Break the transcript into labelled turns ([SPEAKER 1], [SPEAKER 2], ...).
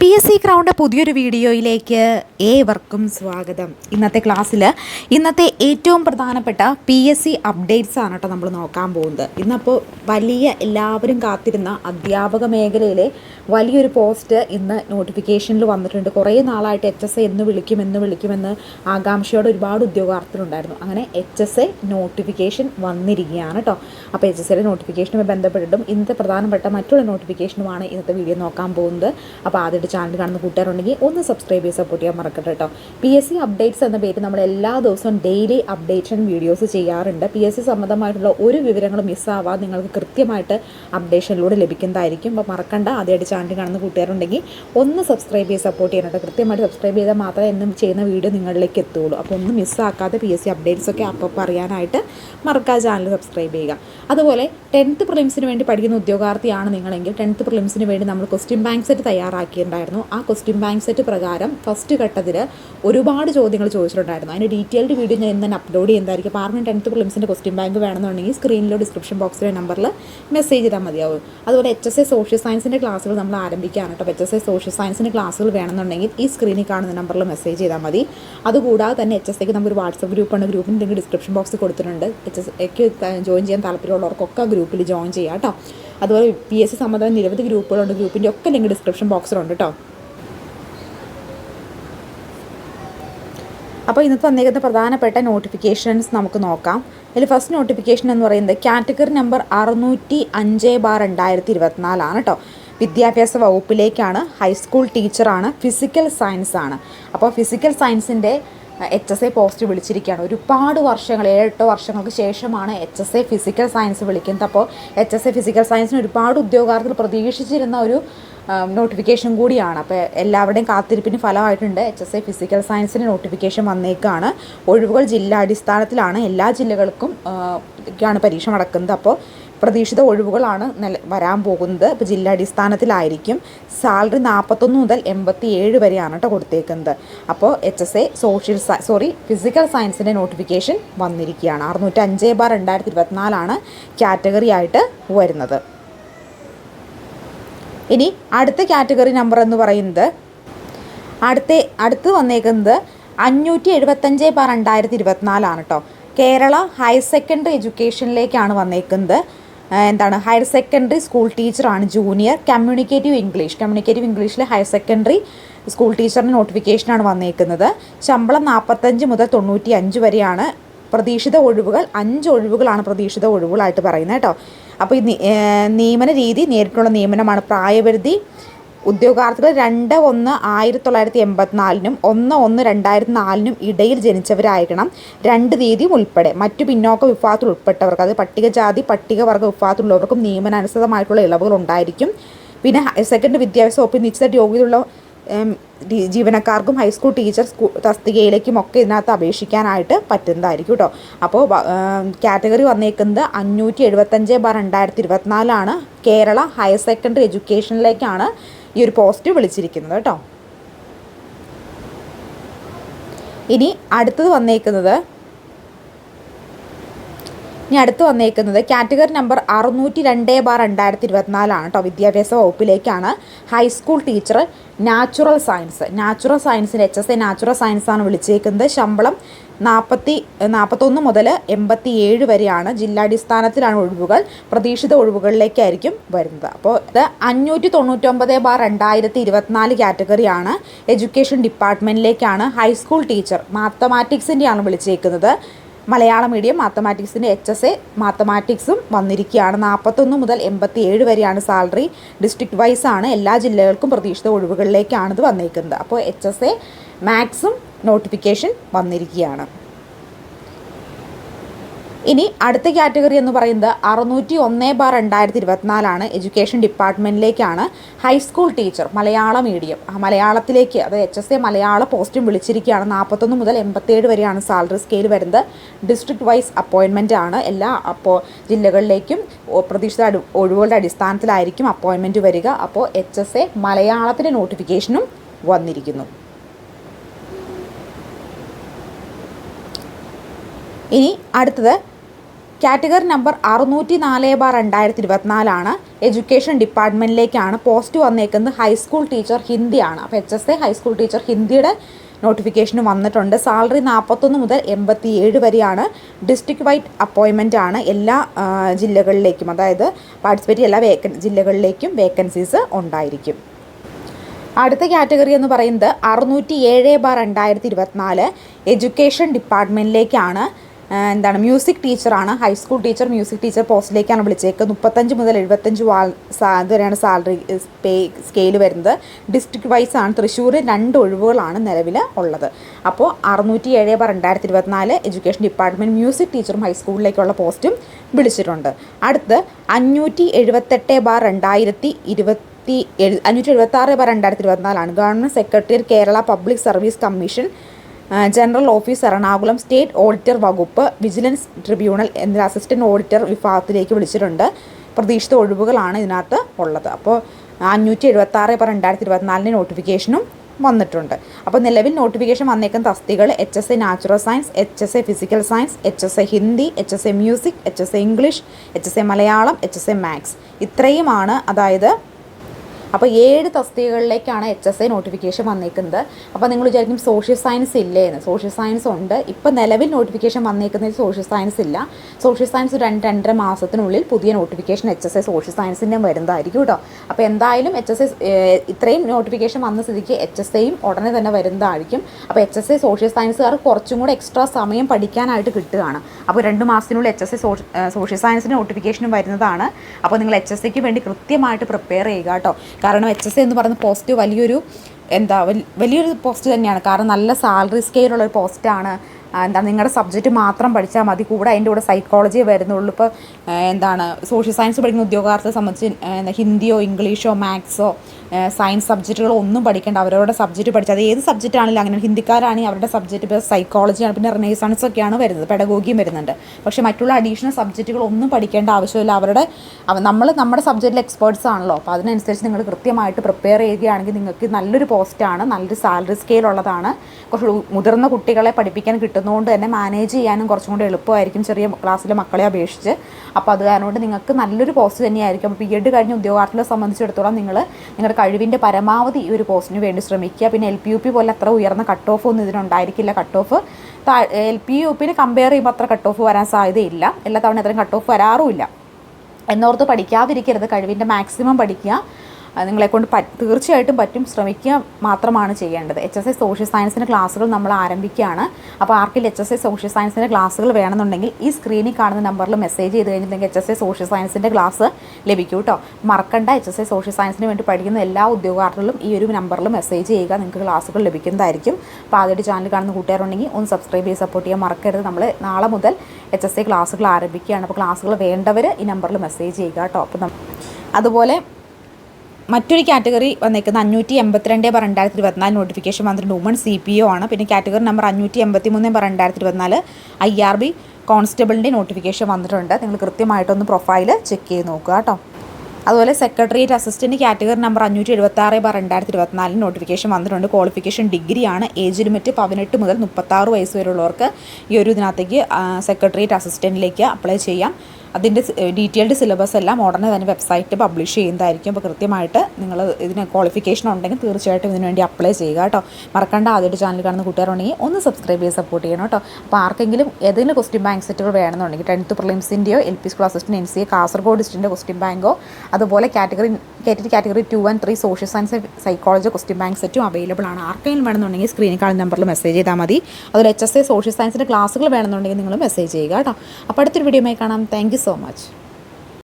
[SPEAKER 1] P S C crowned പുതിയൊരു വീഡിയോയിലേക്ക് ഏവർക്കും സ്വാഗതം. ഇന്നത്തെ ക്ലാസ്സിൽ ഇന്നത്തെ ഏറ്റവും പ്രധാനപ്പെട്ട പി എസ് സി അപ്ഡേറ്റ്സ് ആണ് കേട്ടോ നമ്മൾ നോക്കാൻ പോകുന്നത്. ഇന്നപ്പോൾ വലിയ എല്ലാവരും കാത്തിരുന്ന അധ്യാപക മേഖലയിലെ വലിയൊരു പോസ്റ്റ് ഇന്ന് നോട്ടിഫിക്കേഷനിൽ വന്നിട്ടുണ്ട്. കുറേ നാളായിട്ട് എച്ച് എസ് എ എന്ന് വിളിക്കും എന്ന് വിളിക്കുമെന്ന് ആകാംക്ഷയോടെ ഒരുപാട് ഉദ്യോഗാർത്ഥികളുണ്ടായിരുന്നു അങ്ങനെ എച്ച് എസ് എ നോട്ടിഫിക്കേഷൻ വന്നിരിക്കുകയാണ് കേട്ടോ അപ്പോൾ എച്ച് എസ് എയുടെ നോട്ടിഫിക്കേഷനുമായി ബന്ധപ്പെട്ടിട്ടും ഇന്നത്തെ പ്രധാനപ്പെട്ട മറ്റുള്ള നോട്ടിഫിക്കേഷനുമാണ് ഇന്നത്തെ വീഡിയോ നോക്കാൻ പോകുന്നത്. അപ്പോൾ ആദ്യമായിട്ട് ചാനൽ കാണുന്ന കൂട്ടുകാരുണ്ടെങ്കിൽ ഒന്ന് സബ്സ്ക്രൈബ് ചെയ്ത് സപ്പോർട്ട് ചെയ്യാൻ മറക്കട്ടെ കേട്ടോ. പി എസ് സി അപ്ഡേറ്റ്സ് എന്ന പേര് നമ്മൾ എല്ലാ ദിവസവും ഡെയിലി അപ്ഡേഷൻ വീഡിയോസ് ചെയ്യാറുണ്ട്. പി എസ് സി സംബന്ധമായിട്ടുള്ള ഒരു വിവരങ്ങളും മിസ്സാവാതെ നിങ്ങൾക്ക് കൃത്യമായിട്ട് അപ്ഡേഷനിലൂടെ ലഭിക്കുന്നതായിരിക്കും. അപ്പോൾ മറക്കണ്ട ആദ്യമായിട്ട് ചാനൽ കാണുന്ന കൂട്ടുകാരുണ്ടെങ്കിൽ ഒന്ന് സബ്സ്ക്രൈബ് ചെയ്ത് സപ്പോർട്ട് ചെയ്യണം കേട്ടോ. കൃത്യമായിട്ട് സബ്സ്ക്രൈബ് ചെയ്താൽ മാത്രമേ എന്നും ചെയ്യുന്ന വീഡിയോ നിങ്ങളിലേക്ക് എത്തുള്ളൂ അപ്പോൾ ഒന്നും മിസ്സാക്കാതെ പി എസ് സി അപ്ഡേറ്റ്സ് ഒക്കെ അപ്പോൾ അറിയാനായിട്ട് മറക്കാതെ ചാനൽ സബ്സ്ക്രൈബ് ചെയ്യുക. അതുപോലെ ടെൻത്ത് പ്രിലിംസിന് വേണ്ടി പഠിക്കുന്ന ഉദ്യോഗാർത്ഥിയാണ് നിങ്ങളെങ്കിൽ ടെൻത്ത് പ്രിലിംസിന് വേണ്ടി നമ്മൾ ക്വസ്റ്റ്യൻ ബാങ്ക് സെറ്റ് തയ്യാറാക്കിയിട്ടുണ്ടായിരുന്നു ആ ക്വസ്റ്റ്യൻ ബാങ്ക് സെറ്റ് പ്രകാരം ഫസ്റ്റ് ഘട്ടത്തിൽ ഒരുപാട് ചോദ്യങ്ങൾ ചോദിച്ചിട്ടുണ്ടായിരുന്നു. അതിന്റെ ഡീറ്റെയിൽഡ് വീഡിയോ ഞാൻ ഇന്ന് അപ്ലോഡ് ചെയ്യുന്നതായിരിക്കും. അപ്പോൾ ആർക്കും ടെൻത്ത് പ്രിലിംസിന്റെ ക്വസ്റ്റ്യൻ ബാങ്ക് വേണമെന്നുണ്ടെങ്കിൽ സ്ക്രീനിലോ ഡിസ്ക്രിപ്ഷൻ ബോക്സിലെ നമ്പറിൽ മെസ്സേജ് ചെയ്താൽ മതിയാവും. അതുപോലെ എച്ച് എസ് എ സോഷ്യൽ സയൻസിന്റെ ക്ലാസ്സുകൾ നമ്മൾ ആരംഭിക്കുകയാണ് കേട്ടോ. എച്ച് എസ് എ സോഷ്യൽ സയൻസിന്റെ ക്ലാസ്സുകൾ വേണമെന്നുണ്ടെങ്കിൽ ഈ സ്ക്രീനിൽ കാണുന്ന നമ്പറിൽ മെസ്സേജ് ചെയ്താൽ മതി. അതുകൂടാതെ തന്നെ എച്ച് എസ് എക്ക് നമ്മൾ ഒരു വാട്സപ്പ് ഗ്രൂപ്പാണ് ഗ്രൂപ്പിന്റെ ഡിസ്ക്രിപ്ഷൻ ബോക്സ് കൊടുത്തിട്ടുണ്ട്. എച്ച് എസ് എക്ക് ജോയിൻ ചെയ്യാൻ താല്പര്യമുള്ളവർക്കൊക്കെ ഗ്രൂപ്പിൽ ജോയിൻ ചെയ്യാം കേട്ടോ. അതുപോലെ പി എസ് സി സംബന്ധമായ നിരവധി ഗ്രൂപ്പുകളുണ്ട്. ഗ്രൂപ്പിന്റെ ഒക്കെ ലിങ്ക് ഡിസ്ക്രിപ്ഷൻ ബോക്സിലുണ്ട് കേട്ടോ അപ്പോൾ ഇന്നത്തെ വന്നേക്കുന്ന പ്രധാനപ്പെട്ട നോട്ടിഫിക്കേഷൻസ് നമുക്ക് നോക്കാം. അതിൽ ഫസ്റ്റ് നോട്ടിഫിക്കേഷൻ എന്ന് പറയുന്നത് കാറ്റഗറി നമ്പർ അറുന്നൂറ്റി അഞ്ച് ബാർ രണ്ടായിരത്തി ഇരുപത്തിനാലാണ് കേട്ടോ വിദ്യാഭ്യാസ വകുപ്പിലേക്കാണ് ഹൈസ്കൂൾ ടീച്ചറാണ് ഫിസിക്കൽ സയൻസ് ആണ്. അപ്പോൾ ഫിസിക്കൽ സയൻസിന്റെ എച്ച് എസ് എ പോസ്റ്റ് വിളിച്ചിരിക്കുകയാണ്. ഒരുപാട് വർഷങ്ങൾ ഏഴെട്ടോ വർഷങ്ങൾക്ക് ശേഷമാണ് H S A physical science വിളിക്കുന്നത്. അപ്പോൾ എച്ച് എസ് എ ഫിസിക്കൽ സയൻസിന് ഒരുപാട് ഉദ്യോഗാർത്ഥികൾ പ്രതീക്ഷിച്ചിരുന്ന ഒരു നോട്ടിഫിക്കേഷൻ കൂടിയാണ്. അപ്പോൾ എല്ലാവരുടെയും കാത്തിരിപ്പിന് ഫലമായിട്ടുണ്ട് എച്ച് എസ് എ ഫിസിക്കൽ സയൻസിന് നോട്ടിഫിക്കേഷൻ വന്നേക്കാണ്. ഒഴിവുകൾ ജില്ലാടിസ്ഥാനത്തിലാണ്. എല്ലാ ജില്ലകൾക്കും ഒക്കെയാണ് പരീക്ഷ നടക്കുന്നത്. അപ്പോൾ പ്രതീക്ഷിത ഒഴിവുകളാണ് വരാൻ പോകുന്നത്. ഇപ്പോൾ ജില്ലാടിസ്ഥാനത്തിലായിരിക്കും. സാലറി നാൽപ്പത്തൊന്ന് മുതൽ എൺപത്തി ഏഴ് വരെയാണ് കേട്ടോ കൊടുത്തേക്കുന്നത്. അപ്പോൾ H S A social sorry physical സയൻസിന്റെ നോട്ടിഫിക്കേഷൻ വന്നിരിക്കുകയാണ്. അറുന്നൂറ്റി അഞ്ച് ബാർ രണ്ടായിരത്തി ഇരുപത്തിനാലാണ് കാറ്റഗറി ആയിട്ട് വരുന്നത്. ഇനി അടുത്ത കാറ്റഗറി നമ്പർ എന്ന് പറയുന്നത് അടുത്ത അടുത്ത് വന്നേക്കുന്നത് അഞ്ഞൂറ്റി എഴുപത്തഞ്ച് ബാർ രണ്ടായിരത്തി ഇരുപത്തിനാലാണ് കേട്ടോ കേരള ഹയർ സെക്കൻഡറി എഡ്യൂക്കേഷനിലേക്കാണ് വന്നേക്കുന്നത്. എന്താണ് ഹയർ സെക്കൻഡറി സ്കൂൾ ടീച്ചറാണ് ജൂനിയർ കമ്മ്യൂണിക്കേറ്റീവ് ഇംഗ്ലീഷ് കമ്മ്യൂണിക്കേറ്റീവ് ഇംഗ്ലീഷിലെ ഹയർ സെക്കൻഡറി സ്കൂൾ ടീച്ചറിന്റെ നോട്ടിഫിക്കേഷനാണ് വന്നേക്കുന്നത്. ശമ്പളം നാൽപ്പത്തഞ്ച് മുതൽ തൊണ്ണൂറ്റി അഞ്ച് വരെയാണ്. പ്രതീക്ഷിത ഒഴിവുകൾ അഞ്ച് ഒഴിവുകളാണ് പ്രതീക്ഷിത ഒഴിവുകളായിട്ട് പറയുന്നത് കേട്ടോ. അപ്പോൾ ഈ നിയമന രീതി നേരിട്ടുള്ള നിയമനമാണ് പ്രായപരിധി ഉദ്യോഗാർത്ഥികൾ രണ്ട് ഒന്ന് ആയിരത്തി തൊള്ളായിരത്തി എൺപത്തിനാലിനും ഒന്ന് ഒന്ന് രണ്ടായിരത്തി നാലിനും ഇടയിൽ ജനിച്ചവരായിരിക്കണം രണ്ട് തീയതിയും ഉൾപ്പെടെ. മറ്റു പിന്നോക്ക വിഭാഗത്തിൽ ഉൾപ്പെട്ടവർക്ക് അത് പട്ടികജാതി പട്ടികവർഗ വിഭാഗത്തിലുള്ളവർക്കും നിയമനാനുസൃതമായിട്ടുള്ള ഇളവുകൾ ഉണ്ടായിരിക്കും. പിന്നെ ഹയർ സെക്കൻഡറി വിദ്യാഭ്യാസ വകുപ്പിൽ നിശ്ചിത യോഗ്യതയുള്ള ജീവനക്കാർക്കും ഹൈസ്കൂൾ ടീച്ചർ സ്കൂ തസ്തികയിലേക്കും ഒക്കെ ഇതിനകത്ത് അപേക്ഷിക്കാനായിട്ട് പറ്റുന്നതായിരിക്കും കേട്ടോ അപ്പോൾ കാറ്റഗറി വന്നേക്കുന്നത് അഞ്ഞൂറ്റി എഴുപത്തഞ്ച് ബാർ രണ്ടായിരത്തി ഇരുപത്തിനാലാണ് കേരള ഹയർ സെക്കൻഡറി എഡ്യൂക്കേഷനിലേക്കാണ്. ഈ ഒരു പോസ്റ്റ് വിളിച്ചിരിക്കുന്നത് കേട്ടോ. ഇനി അടുത്തത് വന്നേക്കുന്നത് ഇനി അടുത്ത് വന്നേക്കുന്നത് കാറ്റഗറി നമ്പർ അറുന്നൂറ്റി രണ്ട് ബാർ രണ്ടായിരത്തി ഇരുപത്തിനാലാണ് കേട്ടോ. വിദ്യാഭ്യാസ വകുപ്പിലേക്കാണ് high school teacher natural science. Natural സയൻസിന് H S A natural സയൻസാണ് വിളിച്ചേക്കുന്നത്. ശമ്പളം നാൽപ്പത്തി നാൽപ്പത്തൊന്ന് മുതൽ എൺപത്തി ഏഴ് വരെയാണ്. ജില്ലാടിസ്ഥാനത്തിലാണ് ഒഴിവുകൾ. പ്രതീക്ഷിത ഒഴിവുകളിലേക്കായിരിക്കും വരുന്നത്. അപ്പോൾ ഇത് അഞ്ഞൂറ്റി തൊണ്ണൂറ്റൊമ്പത് ബാർ രണ്ടായിരത്തി ഇരുപത്തിനാല് കാറ്റഗറിയാണ്. എഡ്യൂക്കേഷൻ ഡിപ്പാർട്ട്മെന്റിലേക്കാണ് ഹൈസ്കൂൾ ടീച്ചർ. മാത്തമാറ്റിക്സിന്റെയാണ് വിളിച്ചേക്കുന്നത്. മലയാളം മീഡിയം മാത്തമാറ്റിക്സിന്റെ എച്ച് എസ് എ മാത്തമാറ്റിക്സും വന്നിരിക്കുകയാണ്. നാൽപ്പത്തൊന്ന് മുതൽ എൺപത്തി ഏഴ് വരെയാണ് സാലറി. ഡിസ്ട്രിക്ട് വൈസ് ആണ് എല്ലാ ജില്ലകൾക്കും പ്രതീക്ഷിത ഒഴിവുകളിലേക്കാണ് ഇത് വന്നേക്കുന്നത്. അപ്പോൾ എച്ച് എസ് എ മാത്സും നോട്ടിഫിക്കേഷൻ വന്നിരിക്കുകയാണ്. ഇനി അടുത്ത കാറ്റഗറി എന്ന് പറയുന്നത് അറുന്നൂറ്റി ഒന്ന് ബാർ രണ്ടായിരത്തി ഇരുപത്തിനാലാണ് എഡ്യൂക്കേഷൻ ഡിപ്പാർട്ട്മെന്റിലേക്കാണ് ഹൈസ്കൂൾ ടീച്ചർ മലയാള മീഡിയം. മലയാളത്തിലേക്ക് അത് എച്ച് എസ് എ മലയാള പോസ്റ്റും വിളിച്ചിരിക്കുകയാണ്. നാൽപ്പത്തൊന്ന് മുതൽ എൺപത്തേഴ് വരെയാണ് സാലറി സ്കെയിൽ വരുന്നത്. ഡിസ്ട്രിക്ട് വൈസ് അപ്പോയിൻമെന്റ് ആണ്. എല്ലാ അപ്പോൾ ജില്ലകളിലേക്കും പ്രതീക്ഷിത ഒഴിവുകളുടെ അടിസ്ഥാനത്തിലായിരിക്കും അപ്പോയിൻമെന്റ് വരിക. അപ്പോൾ എച്ച് എസ് എ മലയാളത്തിന്റെ നോട്ടിഫിക്കേഷനും വന്നിരിക്കുന്നു. ഇനി അടുത്തത് കാറ്റഗറി നമ്പർ അറുന്നൂറ്റി നാല് ബാർ രണ്ടായിരത്തി ഇരുപത്തിനാലാണ് എഡ്യൂക്കേഷൻ ഡിപ്പാർട്ട്മെന്റിലേക്കാണ് പോസ്റ്റ് വന്നേക്കുന്നത്. ഹൈസ്കൂൾ ടീച്ചർ ഹിന്ദിയാണ്. അപ്പോൾ H S A high school teacher ഹിന്ദിയുടെ നോട്ടിഫിക്കേഷന് വന്നിട്ടുണ്ട്. സാലറി നാൽപ്പത്തൊന്ന് മുതൽ എൺപത്തി ഏഴ് വരെയാണ്. ഡിസ്ട്രിക്ട് വൈഡ് അപ്പോയിൻമെന്റ് ആണ് എല്ലാ ജില്ലകളിലേക്കും. അതായത് പാർട്ടിസിപ്പേറ്റ് എല്ലാ വേക്കൻ ജില്ലകളിലേക്കും വേക്കൻസീസ് ഉണ്ടായിരിക്കും. അടുത്ത കാറ്റഗറി എന്ന് പറയുന്നത് അറുന്നൂറ്റി ഏഴ് ബാർ രണ്ടായിരത്തി ഇരുപത്തിനാല് എഡ്യൂക്കേഷൻ ഡിപ്പാർട്ട്മെന്റിലേക്കാണ് എന്താണ് മ്യൂസിക് ടീച്ചറാണ് ഹൈസ്കൂൾ ടീച്ചർ മ്യൂസിക് ടീച്ചർ പോസ്റ്റിലേക്കാണ് വിളിച്ചേക്കുന്നത് മുപ്പത്തഞ്ച് മുതൽ എഴുപത്തഞ്ച് വാൾ സാ ഇതുവരെയാണ് സാലറി പേ സ്കെയിൽ വരുന്നത്. ഡിസ്ട്രിക്ട് വൈസ് ആണ് തൃശ്ശൂർ രണ്ട് ഒഴിവുകളാണ് നിലവിൽ ഉള്ളത്. അപ്പോൾ അറുന്നൂറ്റി ഏഴ് ബാർ രണ്ടായിരത്തി ഇരുപത്തിനാല് എഡ്യൂക്കേഷൻ ഡിപ്പാർട്ട്മെന്റ് മ്യൂസിക് ടീച്ചറും ഹൈസ്കൂളിലേക്കുള്ള പോസ്റ്റും വിളിച്ചിട്ടുണ്ട്. അടുത്ത് അഞ്ഞൂറ്റി എഴുപത്തെട്ട് ബാർ രണ്ടായിരത്തി ഇരുപത്തി അഞ്ഞൂറ്റി എഴുപത്തി ആറ് ബാർ രണ്ടായിരത്തി ഇരുപത്തിനാലാണ് government secretary Kerala public service commission general office Ernakulam state auditor വകുപ്പ് വിജിലൻസ് ട്രിബ്യൂണൽ എന്ന അസിസ്റ്റന്റ് ഓഡിറ്റർ വിഭാഗത്തിലേക്ക് വിളിച്ചിട്ടുണ്ട്. പ്രതീക്ഷിത ഒഴിവുകളാണ് ഇതിനകത്ത് ഉള്ളത്. അപ്പോൾ അഞ്ഞൂറ്റി എഴുപത്തി ആറ് ഇപ്പോൾ രണ്ടായിരത്തി ഇരുപത്തിനാലിന് നോട്ടിഫിക്കേഷനും വന്നിട്ടുണ്ട്. അപ്പോൾ നിലവിൽ നോട്ടിഫിക്കേഷൻ വന്നേക്കുന്ന തസ്തികൾ H S A natural science H S A physical science H S A Hindi H S A music H S A English H S A Malayalam H S A maths. ഇത്രയുമാണ് അതായത് അപ്പോൾ ഏഴ് തസ്തികകളിലേക്കാണ് H S I notification വന്നേക്കുന്നത്. അപ്പോൾ നിങ്ങൾ വിചാരിക്കും social science ഇല്ലേ എന്ന് സോഷ്യൽ സയൻസ് ഉണ്ട്. ഇപ്പോൾ നിലവിൽ നോട്ടിഫിക്കേഷൻ വന്നേക്കുന്നതിൽ സോഷ്യൽ സയൻസ് ഇല്ല. സോഷ്യൽ സയൻസ് രണ്ട് രണ്ടര മാസത്തിനുള്ളിൽ പുതിയ notification H S I social സയൻസിന്റെ വരുന്നതായിരിക്കും കേട്ടോ അപ്പോൾ എന്തായാലും എച്ച് എസ് ഐ ഇത്രയും നോട്ടിഫിക്കേഷൻ വന്ന സ്ഥിതിക്ക് എച്ച് എസ് ഐയും ഉടനെ തന്നെ വരുന്നതായിരിക്കും. അപ്പോൾ എച്ച് എസ് ഐ സോഷ്യൽ സയൻസുകാർ കുറച്ചും കൂടെ എക്സ്ട്രാ സമയം പഠിക്കാനായിട്ട് കിട്ടുകയാണ്. അപ്പോൾ രണ്ട് മാസത്തിനുള്ളിൽ എച്ച് എസ് ഐ സോഷ്യൽ സയൻസിന്റെ നോട്ടിഫിക്കേഷനും വരുന്നതാണ്. അപ്പോൾ നിങ്ങൾ എച്ച് എസ് ഐക്ക് വേണ്ടി കൃത്യമായിട്ട് പ്രിപ്പയർ ചെയ്യുക കേട്ടോ കാരണം എച്ച് എസ് എന്ന് പറയുന്ന പോസ്റ്റ് വലിയൊരു എന്താ വലിയൊരു പോസ്റ്റ് തന്നെയാണ്. കാരണം നല്ല സാലറി സ്കെയിലുള്ള ഒരു പോസ്റ്റാണ് എന്താ നിങ്ങളുടെ സബ്ജക്റ്റ് മാത്രം പഠിച്ചാൽ മതി. കൂടെ അതിന്റെ കൂടെ സൈക്കോളജി വരുന്നുള്ളൂ. ഇപ്പോൾ എന്താണ് സോഷ്യൽ സയൻസ് പഠിക്കുന്ന ഉദ്യോഗാർത്ഥിയെ സംബന്ധിച്ച് ഹിന്ദിയോ ഇംഗ്ലീഷോ മാത്സോ സയൻസ് സബ്ജക്റ്റുകൾ ഒന്നും പഠിക്കേണ്ട. അവരവരുടെ സബ്ജക്റ്റ് പഠിച്ചാൽ അത് ഏത് സബ്ജക്റ്റ് ആണെങ്കിലും അങ്ങനെ ഹിന്ദിക്കാരാണെങ്കിൽ അവരുടെ സബ്ജക്റ്റ് ഇപ്പോൾ സൈക്കോളജിയാണ് പിന്നെ റിനേസൺസ് ഒക്കെയാണ് വരുന്നത്. പെഡഗോഗിയും വരുന്നുണ്ട്. പക്ഷേ മറ്റുള്ള അഡീഷണൽ സബ്ജക്റ്റുകൾ ഒന്നും പഠിക്കേണ്ട ആവശ്യമില്ല. അവരുടെ നമ്മൾ നമ്മുടെ സബ്ജക്റ്റിൽ എക്സ്പേർട്സ് ആണല്ലോ. അപ്പോൾ അതിനനുസരിച്ച് നിങ്ങൾ കൃത്യമായിട്ട് പ്രിപ്പയർ ചെയ്യുകയാണെങ്കിൽ നിങ്ങൾക്ക് നല്ലൊരു പോസ്റ്റാണ് നല്ലൊരു സാലറി സ്കെയിൽ ഉള്ളതാണ്. കുറച്ച് മുതിർന്ന കുട്ടികളെ പഠിപ്പിക്കാൻ കിട്ടുന്നതുകൊണ്ട് തന്നെ മാനേജ് ചെയ്യാനും കുറച്ചും കൂടി എളുപ്പമായിരിക്കും ചെറിയ ക്ലാസ്സിലെ മക്കളെ അപേക്ഷിച്ച്. അപ്പോൾ അത് കാരണം നിങ്ങൾക്ക് നല്ലൊരു പോസ്റ്റ് തന്നെയായിരിക്കും. അപ്പോൾ ബി എഡ് കഴിഞ്ഞ ഉദ്യോഗാർത്ഥികളെ സംബന്ധിച്ചിടത്തോളം നിങ്ങൾ നിങ്ങളുടെ കഴിവിന്റെ പരമാവധി ഈ ഒരു പോസ്റ്റിന് വേണ്ടി ശ്രമിക്കുക. പിന്നെ എൽ പി യു പി പോലെ അത്ര ഉയർന്ന കട്ട് ഓഫ് ഒന്നും ഇതിനുണ്ടായിരിക്കില്ല cut off L P U പിന് കമ്പയർ ചെയ്യുമ്പോൾ അത്ര കട്ട് ഓഫ് വരാൻ സാധ്യതയില്ല. എല്ലാ തവണ അത്രയും കട്ട് ഓഫ് വരാറുമില്ല. എന്നോർത്ത് പഠിക്കാതിരിക്കരുത്. കഴിവിന്റെ മാക്സിമം പഠിക്കുക. അത് നിങ്ങളെക്കൊണ്ട് പ തീർച്ചയായിട്ടും പറ്റും. ശ്രമിക്കുക മാത്രമാണ് ചെയ്യേണ്ടത്. എച്ച് എസ് ഐ സോഷ്യൽ സയൻസിന്റെ ക്ലാസ്സുകൾ നമ്മൾ ആരംഭിക്കുകയാണ്. അപ്പോൾ ആർക്കിൽ എച്ച് എസ് ഐ സോഷ്യൽ സയൻസിന്റെ ക്ലാസ്സുകൾ വേണമെന്നുണ്ടെങ്കിൽ ഈ സ്ക്രീനിൽ കാണുന്ന നമ്പറിൽ മെസ്സേജ് ചെയ്ത് കഴിഞ്ഞിട്ടുണ്ടെങ്കിൽ എച്ച് എസ് ഐ സോഷ്യൽ സയൻസിന്റെ ക്ലാസ് ലഭിക്കും കേട്ടോ. മറക്കണ്ട. എച്ച് എസ് ഐ സോഷ്യൽ സയൻസിന് വേണ്ടി പഠിക്കുന്ന എല്ലാ ഉദ്യോഗാർത്ഥികളും ഈ ഒരു നമ്പറിൽ മെസ്സേജ് ചെയ്യുക. നിങ്ങൾക്ക് ക്ലാസ്സുകൾ ലഭിക്കുന്നതായിരിക്കും. അപ്പോൾ ആദ്യമായിട്ട് ചാനൽ കാണുന്ന കൂട്ടുകാരുണ്ടെങ്കിൽ ഒന്ന് സബ്സ്ക്രൈബ് ചെയ്ത് സപ്പോർട്ട് ചെയ്യാൻ മറക്കരുത്. നമ്മൾ നാളെ മുതൽ എച്ച് എസ് ഐ ക്ലാസ്സുകൾ ആരംഭിക്കുകയാണ്. അപ്പോൾ ക്ലാസ്സുകൾ വേണ്ടവർ ഈ നമ്പറിൽ മെസ്സേജ് ചെയ്യുക കേട്ടോ. അപ്പോൾ അതുപോലെ മറ്റൊരു കാറ്റഗറി വന്നേക്കുന്ന അഞ്ഞൂറ്റി എൺപത്തിരണ്ട് പറ രണ്ടായിരത്തി ഇരുപത്തിനാല് നോട്ടിഫിക്കേഷൻ വന്നിട്ടുണ്ട്. വുമൺ സി പി ഒ ആണ്. പിന്നെ കാറ്റഗറി നമ്പർ അഞ്ഞൂറ്റി എൺപത്തി മൂന്ന് പറ രണ്ടായിരത്തി ഇരുപത്തിനാല് ഐ ആർ ബി കോൺസ്റ്റബിളിന്റെ നോട്ടിഫിക്കേഷൻ വന്നിട്ടുണ്ട്. നിങ്ങൾ കൃത്യമായിട്ടൊന്ന് പ്രൊഫൈൽ ചെക്ക് ചെയ്ത് നോക്കുക കേട്ടോ. അതുപോലെ സെക്രട്ടേറിയറ്റ് അസിസ്റ്റന്റ് കാറ്റഗറി നമ്പർ അഞ്ഞൂറ്റി എഴുപത്തി ആറ് ബാർ രണ്ടായിരത്തി ഇരുപത്തിനാലിന് നോട്ടിഫിക്കേഷൻ വന്നിട്ടുണ്ട്. ക്വാളിഫിക്കേഷൻ ഡിഗ്രിയാണ് ഏജ് ലിമിറ്റ് പതിനെട്ട് മുതൽ മുപ്പത്താറ് വയസ്സ് വരെയുള്ളവർക്ക് ഈ ഒരു ഇതിനകത്തേക്ക് സെക്രട്ടേറിയറ്റ് അസിസ്റ്റന്റിലേക്ക് അപ്ലൈ ചെയ്യാം. അതിന്റെ ഡീറ്റെയിൽഡ് സിലബസ് എല്ലാം ഉടനെ തന്നെ വെബ്സൈറ്റ് പബ്ലിഷ് ചെയ്യുന്നതായിരിക്കും. അപ്പോൾ കൃത്യമായിട്ട് നിങ്ങൾ ഇതിന് ക്വാളിഫിക്കേഷൻ ഉണ്ടെങ്കിൽ തീർച്ചയായിട്ടും ഇതിന് വേണ്ടി അപ്ലൈ ചെയ്യുക കേട്ടോ. മറക്കണ്ട ആദ്യമായിട്ട് ചാനൽ കാണുന്ന കൂട്ടുകാരുണ്ടെങ്കിൽ ഒന്ന് സബ്സ്ക്രൈബ് ചെയ്ത് സപ്പോർട്ട് ചെയ്യണം കേട്ടോ. അപ്പോൾ ആർക്കെങ്കിലും ഏതെങ്കിലും ക്വസ്റ്റ്യൻ ബാങ്ക് സെറ്റുകൾ വേണമെന്നുണ്ടെങ്കിൽ tenth പ്രിലിംസിന്റെയോ L P school assistant N C A Kasaragod ഡിസ്ട്രിക്റ്റിന്റെ question ബാങ്കോ അതുപോലെ category category category two and three social science psychology question bank സെറ്റും അവൈലബിൾ ആണ്. ആർക്കെങ്കിലും വേണമെന്നുണ്ടെങ്കിൽ സ്ക്രീനിൽ കാണുന്ന നമ്പറിൽ മെസ്സേജ് ചെയ്താൽ മതി. അതുപോലെ എച്ച് എസ് എ സോഷ്യൽ സയൻസിന്റെ ക്ലാസ്സുകൾ വേണമെന്നുണ്ടെങ്കിൽ നിങ്ങൾ മെസ്സേജ് ചെയ്യുക കേട്ടോ. അപ്പോൾ അടുത്തൊരു വീഡിയോയുമായി കാണാം. Thank so much